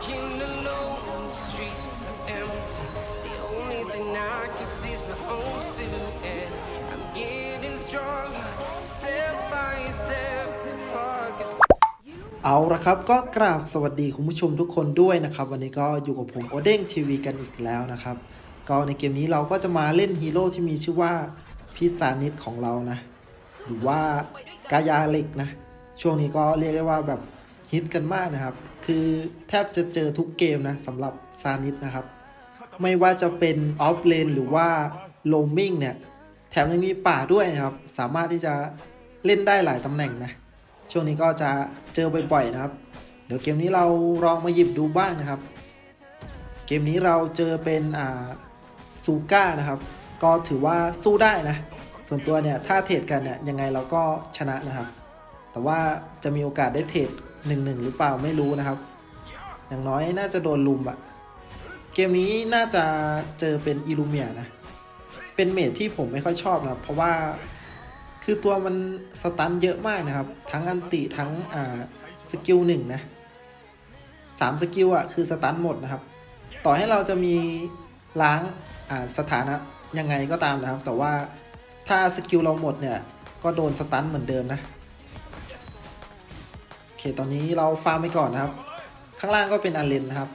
Walking alone, the streets are empty. The only thing I can see is my own silhouette. I'm getting stronger, step by step. The clock is เอาละครับก็กราบสวัสดีคุณผู้ชมทุกคนด้วยนะครับ วันนี้ก็อยู่กับผมโอเด้งทีวีกันอีกแล้วนะครับ ก็ในเกมนี้เราก็จะมาเล่นฮีโร่ที่มีชื่อว่าพิซานิดของเรานะ หรือว่ากายาเล็กนะ ช่วงนี้ก็เรียกได้ว่าแบบ ฮิตกันมากนะครับ คือแทบจะเจอทุกเกมนะสำหรับซานิดนะครับ ไม่ว่าจะเป็นออฟเลนหรือว่าโลมิงเนี่ย แถมยังมีป่าด้วยนะครับ สามารถที่จะเล่นได้หลายตำแหน่งนะ ช่วงนี้ก็จะเจอบ่อยๆนะครับ เดี๋ยวเกมนี้เราลองมาหยิบดูบ้างนะครับ เกมนี้เราเจอเป็นอ่าซูก้านะครับ ก็ถือว่าสู้ได้นะ ส่วนตัวเนี่ยถ้าเทรดกันเนี่ยยังไงเราก็ชนะนะครับ แต่ว่าจะมีโอกาสได้เทรด หนึ่งหนึ่งหรือเปล่าไม่รู้นะครับ อย่างน้อยน่าจะโดนลุมอะเกมนี้น่าจะเจอเป็นอิลูเมียนะ เป็นเมทที่ผมไม่ค่อยชอบนะเพราะว่าคือตัวมันสตันเยอะมากนะครับ ทั้งอันติทั้งอ่าสกิลหนึ่งนะสามสกิลอะคือสตันหมดนะครับ ต่อให้เราจะมีล้างอ่าสถานะยังไงก็ตามนะครับ แต่ว่าถ้าสกิลเราหมดเนี่ยก็โดนสตันเหมือนเดิมนะ เคตอนนี้เราฟาร์มไปก่อนนะครับ ข้างล่างก็เป็นอเลนนะครับ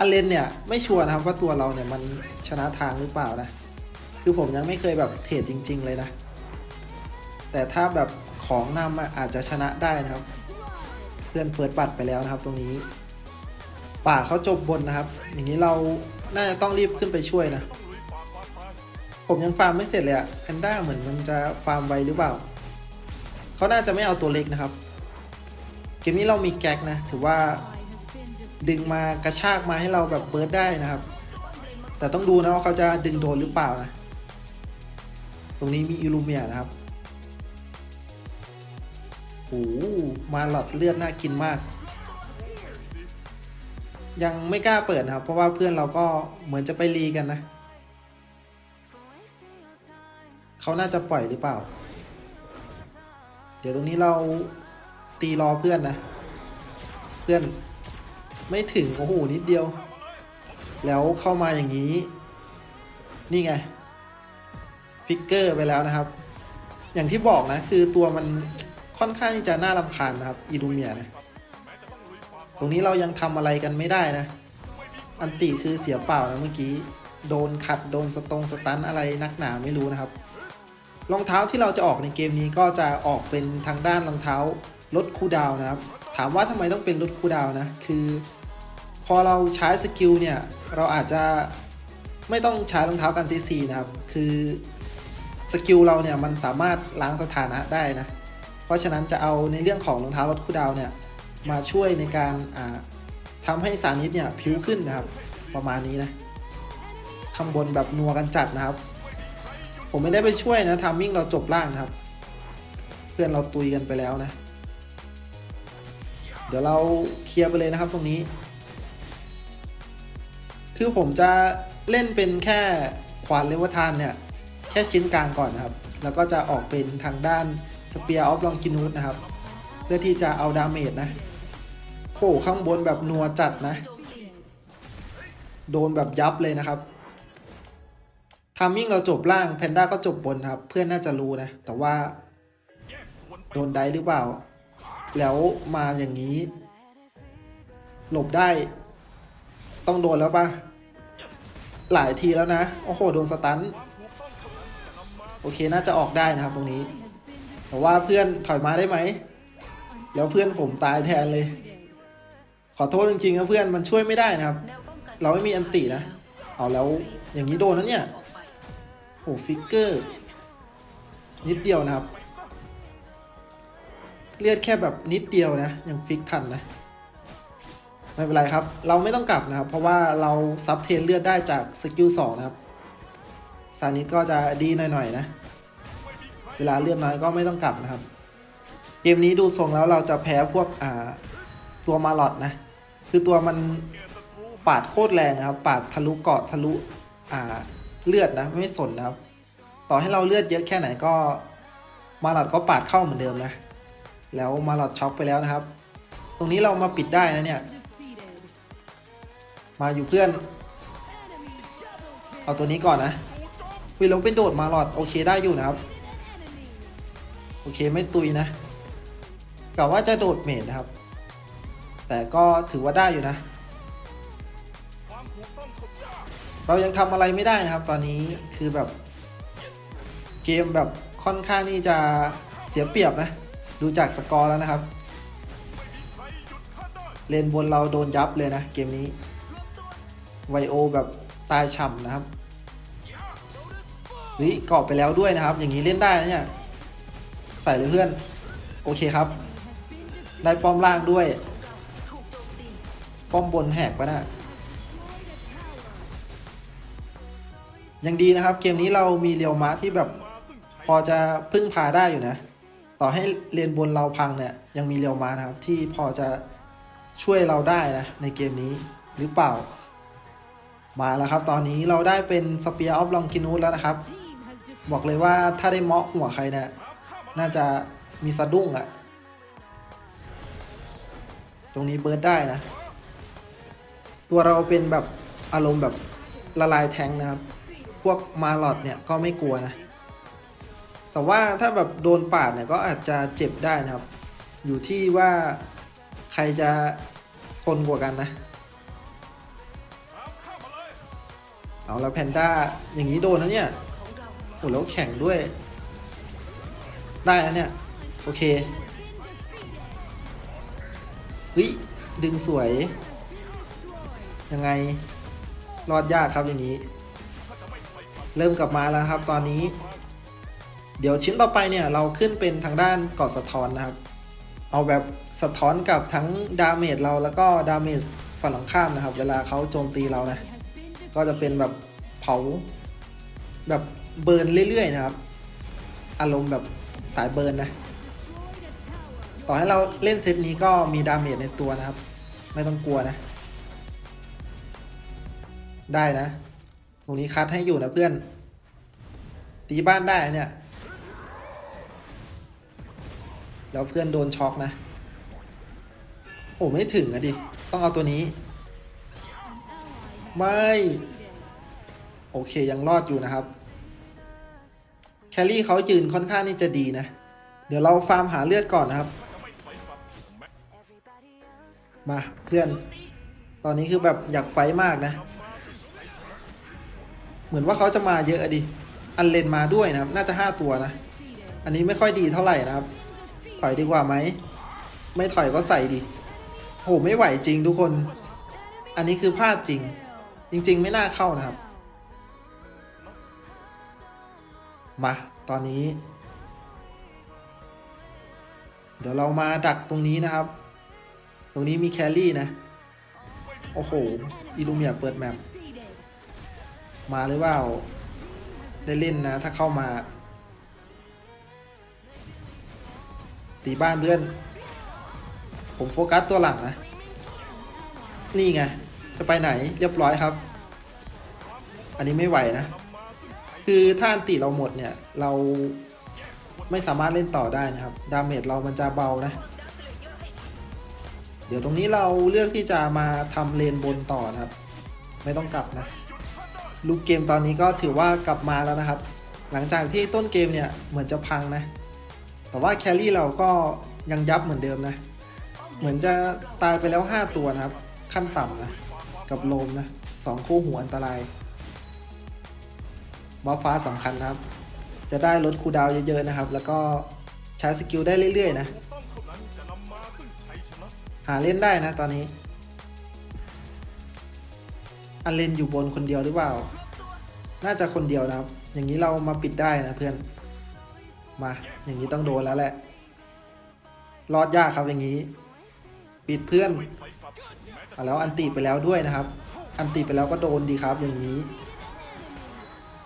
อเลนเนี่ยไม่ชัวร์นะครับว่าตัวเราเนี่ยมันชนะทางหรือเปล่านะ คือผมยังไม่เคยแบบเทรดจริง ๆ เลยนะ แต่ถ้าแบบของนำอะอาจจะชนะได้นะครับ เพื่อนเฟิร์สบัตรไปแล้วนะครับ ตรงนี้ ป่าเขาจบบนนะครับ อย่างนี้เราน่าจะต้องรีบขึ้นไปช่วยนะ ผมยังฟาร์มไม่เสร็จเลยอะแพนด้าเหมือนมันจะฟาร์มไวหรือเปล่าเขาน่าจะไม่เอาตัวเล็กนะครับ มนี้เรามีแก๊กนะ ถือว่าดึงมากระชากมาให้เราแบบเบิร์ดได้นะครับ แต่ต้องดูนะว่าเขาจะดึงโดนหรือเปล่านะ ตรงนี้มีอิลูเมียนะครับโอ้โหมาหลอดเลือดน่ากินมาก ยังไม่กล้าเปิดนะครับ เพราะว่าเพื่อนเราก็เหมือนจะไปรีกันนะเขาน่าจะปล่อยหรือเปล่า เดี๋ยวตรงนี้เรา ตีรอเพื่อนนะ เพื่อนไม่ถึง โอ้โห นิดเดียว แล้วเข้ามาอย่างนี้ นี่ไง ฟิกเกอร์ไปแล้วนะครับ อย่างที่บอกนะ คือตัวมันค่อนข้างที่จะน่ารำคาญนะครับ อีดูเมียนะตรงนี้เรายังทำอะไรกันไม่ได้นะ อันติคือเสียเปล่านะเมื่อกี้ โดนขัด โดนสตรงสตันอะไรนักหนาไม่รู้นะครับ รองเท้าที่เราจะออกในเกมนี้ก็จะออกเป็นทางด้านรองเท้า ลดคูดาวนะครับ ถามว่าทำไมต้องเป็นลดคูดาวนะ คือ พอเราใช้สกิลเนี่ย เราอาจจะไม่ต้องใช้รองเท้ากันซีซีนะครับ คือสกิลเราเนี่ยมันสามารถล้างสถานะได้นะ เพราะฉะนั้นจะเอาในเรื่องของรองเท้าลดคูดาวเนี่ยมาช่วยในการอ่าทำให้สานิดเนี่ยผิวขึ้นนะครับ ประมาณนี้นะข้างบนแบบนัวกันจัดนะครับ ผมไม่ได้ไปช่วยนะทามมิ่งเราจบล่างนะครับ เพื่อนเราตุยกันไปแล้วนะ เดี๋ยวเราเคลียร์ไปเลยนะครับตรงนี้ คือผมจะเล่นเป็นแค่ขวานเลวทานเนี่ย แค่ชิ้นกลางก่อนนะครับ แล้วก็จะออกเป็นทางด้านสเปียร์ออฟลองกินูดนะครับ เพื่อที่จะเอาดาเมจนะโผข้างบนแบบนัวจัดนะ โดนแบบยับเลยนะครับทามมิ่งเราจบล่างแพนด้าก็จบบนครับ เพื่อนน่าจะรู้นะ แต่ว่า โดนได้หรือเปล่า แล้วมาอย่างนี้ หลบได้ ต้องโดนแล้วปะหลายทีแล้วนะ โอ้โห โดนสตัน โอเค น่าจะออกได้นะครับตรงนี้ แต่ว่าเพื่อนถอยมาได้ไหม แล้วเพื่อนผมตายแทนเลย ขอโทษจริงๆนะเพื่อนมันช่วยไม่ได้นะครับ เราไม่มีอันตินะ เอาแล้วอย่างนี้โดนนะเนี่ยโอ้ฟิกเกอร์ นิดเดียวนะครับ เลือดแค่แบบนิดเดียวนะ ยังฟิกทันนะ ไม่เป็นไรครับ เราไม่ต้องกลับนะครับ เพราะว่าเราซับเทนเลือดได้จากสกิลสองนะครับซานิดก็จะดีหน่อยๆนะ เวลาเลือดน้อยก็ไม่ต้องกลับนะครับ เกมนี้ดูทรงแล้วเราจะแพ้พวกอ่าตัวมาลอดนะ คือตัวมันปาดโคตรแรงนะครับ ปาดทะลุเกาะทะลุอ่าเลือดนะไม่สนนะครับ ต่อให้เราเลือดเยอะแค่ไหนก็มาลอดก็ปาดเข้าเหมือนเดิมนะ แล้วมาหลอดช็อกไปแล้วนะครับ ตรงนี้เรามาปิดได้นะเนี่ย มาอยู่เพื่อน เอาตัวนี้ก่อนนะวิลงไปโดดมาหลอดโอเคได้อยู่นะครับ โอเคไม่ตุยนะกะว่าจะโดดเมดนะครับ แต่ก็ถือว่าได้อยู่นะ เรายังทำอะไรไม่ได้นะครับ ตอนนี้คือแบบ เกมแบบค่อนข้างที่จะเสียเปรียบนะ ดูจากสกอร์แล้วนะครับ เลนบนเราโดนยับเลยนะเกมนี้ไวโอแบบตายฉ่ำนะครับนี่เกาะไปแล้วด้วยนะครับ อย่างนี้เล่นได้นะเนี่ย ใส่เลยเพื่อน โอเคครับ ได้ป้อมล่างด้วย ป้อมบนแหกปะนะยังดีนะครับ เกมนี้เรามีเรียวมาที่แบบพอจะพึ่งพาได้อยู่นะ ต่อให้เลนบนเราพังเนี่ยยังมีเรียวมานะครับ ที่พอจะช่วยเราได้นะในเกมนี้หรือเปล่า มาแล้วครับ ตอนนี้เราได้เป็นสเปียร์ออฟลองกินูสแล้วนะครับ บอกเลยว่าถ้าได้เมาะหัวใครเนี่ยน่าจะมีสะดุ้งอะตรงนี้เบิร์ดได้นะ ตัวเราเป็นแบบอารมณ์แบบละลายแทงนะครับ พวกมาลอดเนี่ยก็ไม่กลัวนะ แต่ว่าถ้าแบบโดนปาดเนี่ยก็อาจจะเจ็บได้นะครับ อยู่ที่ว่าใครจะทนกว่ากันนะ เอาแล้วแพนด้าอย่างนี้โดนนะเนี่ยโอ้แล้วแข่งด้วย ได้นะเนี่ย โอเคเฮ้ยดึงสวย ยังไง รอดยากครับอย่างนี้ เริ่มกลับมาแล้วครับตอนนี้ เดี๋ยวชิ้นต่อไปเนี่ยเราขึ้นเป็นทางด้านเกาะสะท้อนนะครับ เอาแบบสะท้อนกับทั้งดาเมจเราแล้วก็ดาเมจฝั่งตรงข้ามนะครับ เวลาเขาโจมตีเรานะก็จะเป็นแบบเผาแบบเบิร์นเรื่อยๆนะครับ อารมณ์แบบสายเบิร์นนะต่อให้เราเล่นเซตนี้ก็มีดาเมจในตัวนะครับ ไม่ต้องกลัวนะ ได้นะ ตรงนี้คัดให้อยู่นะเพื่อนตีบ้านได้เนี่ย แล้วเพื่อนโดนช็อกนะ โอ้ไม่ถึงอะดิ ต้องเอาตัวนี้ ไม่ โอเคยังรอดอยู่นะครับ แคลรี่เขายืนค่อนข้างที่จะดีนะ เดี๋ยวเราฟาร์มหาเลือดก่อนนะครับ มาเพื่อน ตอนนี้คือแบบอยากไฟมากนะ เหมือนว่าเขาจะมาเยอะอะดิ อันเลนมาด้วยนะครับ น่าจะ 5 ตัวนะ อันนี้ไม่ค่อยดีเท่าไหร่นะครับ ถอยดีกว่าไหม ไม่ถอยก็ใส่ดิโหไม่ไหวจริงทุกคน อันนี้คือพลาดจริง จริง ๆ ไม่น่าเข้านะครับ มา ตอนนี้ เดี๋ยวเรามาดักตรงนี้นะครับ ตรงนี้มีแครี่นะ โอ้โห อิลูเมียเปิดแมปมาหรือเปล่าได้เล่นนะ ถ้าเข้ามา ตีบ้านเพื่อน ผมโฟกัสตัวหลังนะ นี่ไง จะไปไหนเรียบร้อยครับ อันนี้ไม่ไหวนะ คือถ้าอันติเราหมดเนี่ย เราไม่สามารถเล่นต่อได้นะครับ ดาเมจเรามันจะเบานะ เดี๋ยวตรงนี้เราเลือกที่จะมาทำเลนบนต่อนะครับ ไม่ต้องกลับนะ ลูกเกมตอนนี้ก็ถือว่ากลับมาแล้วนะครับ หลังจากที่ต้นเกมเนี่ยเหมือนจะพังนะ แต่ว่าแครี่เราก็ยังยับเหมือนเดิมนะ เหมือนจะตายไปแล้ว 5 ตัวนะครับ ขั้นต่ำนะ กับโลมนะสองคู่หัวอันตรายบอฟฟ้าสำคัญนะครับ จะได้ลดคูดาวเยอะๆนะครับ แล้วก็ใช้สกิลได้เรื่อยๆนะหาเล่นได้นะตอนนี้ อันเล่นอยู่บนคนเดียวหรือเปล่า น่าจะคนเดียวนะครับ อย่างนี้เรามาปิดได้นะเพื่อน มา อย่างนี้ต้องโดนแล้วแหละ รอดยากครับอย่างนี้ ปิดเพื่อนเอาแล้วอันติไปแล้วด้วยนะครับ อันติไปแล้วก็โดนดีครับอย่างนี้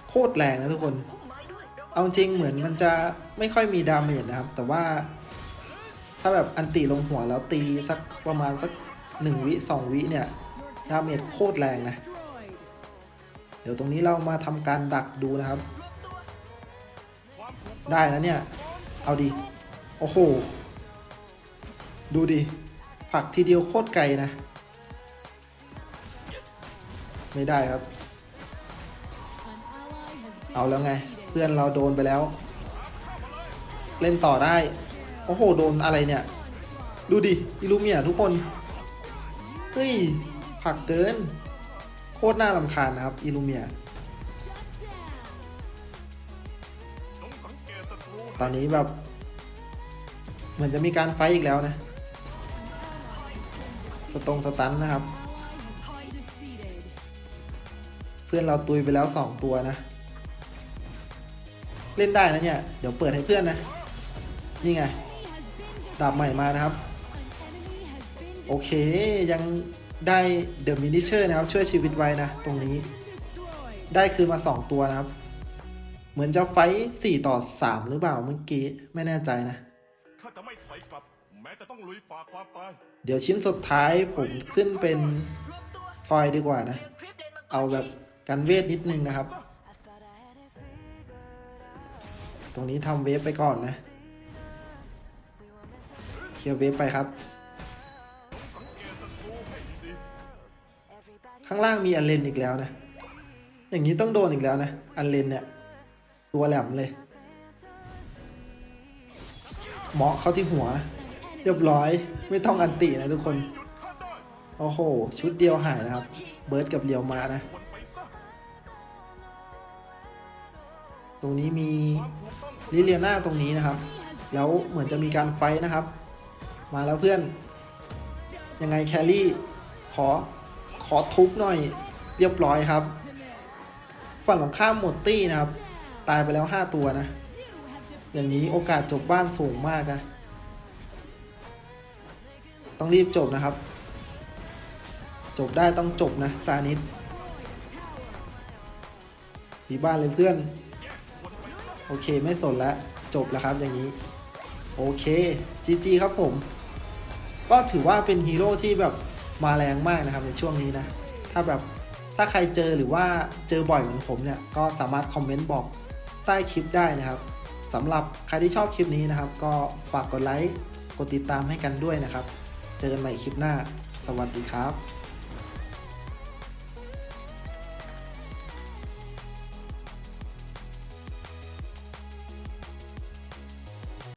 โคตรแรงนะทุกคน เอาจริงเหมือนมันจะไม่ค่อยมีดาเมจนะครับ แต่ว่า ถ้าแบบอันติลงหัวแล้วตีสักประมาณสักหนึ่งวิสองวิเนี่ยดาเมจโคตรแรงนะ เดี๋ยวตรงนี้เรามาทำการดักดูนะครับ ได้นะเนี่ย เอาดี โอ้โห ดูดิ ผักทีเดียวโคตรไกลนะ ไม่ได้ครับ เอาแล้วไง เพื่อนเราโดนไปแล้ว เล่นต่อได้ โอ้โห โดนอะไรเนี่ย ดูดิอิลูเมียทุกคน เฮ้ย ผักเกิน โคตรน่าลำคาญนะครับอิลูเมีย ตอนนี้แบบ เหมือนจะมีการไฟอีกแล้วนะ สตรงสตันนะครับ เพื่อนเราตุยไปแล้วสองตัวนะ เล่นได้นะเนี่ย เดี๋ยวเปิดให้เพื่อนนะ นี่ไง ดาบใหม่มานะครับ โอเคยังได้เดอะมินิเชอร์นะครับ ช่วยชีวิตไว้นะ ตรงนี้ ได้คือมา 2 ตัวนะครับ เหมือนจะไฟท์4ต่อ3หรือเปล่าเมื่อกี้ไม่แน่ใจนะ ข้าจะไม่ถอยกลับ แม้จะต้องลุยฝ่าความตาย เดี๋ยวชิ้นสุดท้ายผมขึ้นเป็นทอยดีกว่านะ เอาแบบกันเวทนิดนึงนะครับ ตรงนี้ทำเวฟไปก่อนนะ เคลียร์เวฟไปครับ ข้างล่างมีอันเลนอีกแล้วนะ อย่างนี้ต้องโดนอีกแล้วนะ อันเลนเนี่ย ตัวแหลมเลย เหมาะเข้าที่หัว เรียบร้อยไม่ต้องอันตินะทุกคน โอ้โห ชุดเดียวหายนะครับ เบิร์ดกับเรียวมานะ ตรงนี้มีลิเลียนาตรงนี้นะครับ แล้วเหมือนจะมีการไฟนะครับ มาแล้วเพื่อน ยังไงแครี่ ขอ ขอทุบหน่อย เรียบร้อยครับ ฝั่งของข้ามหมดตี้นะครับ ตายไปแล้ว 5 ตัวนะ อย่างนี้โอกาสจบบ้านสูงมากนะ ต้องรีบจบนะครับ จบได้ต้องจบนะซานิดดีบ้านเลยเพื่อน โอเคไม่สนแล้ว จบแล้วครับอย่างนี้ โอเค GG ครับผม ก็ถือว่าเป็นฮีโร่ที่แบบมาแรงมากนะครับในช่วงนี้นะ ถ้าแบบถ้าใครเจอหรือว่าเจอบ่อยเหมือนผมเนี่ย ก็สามารถคอมเมนต์บอก ต้คลิปได้นะครับสำหรับใครที่ชอบคลิปนี้นะครับ ก็ฝากกดไลค์ กดติดตามให้กันด้วยนะครับ เจอกันใหม่คลิปหน้า สวัสดีครับ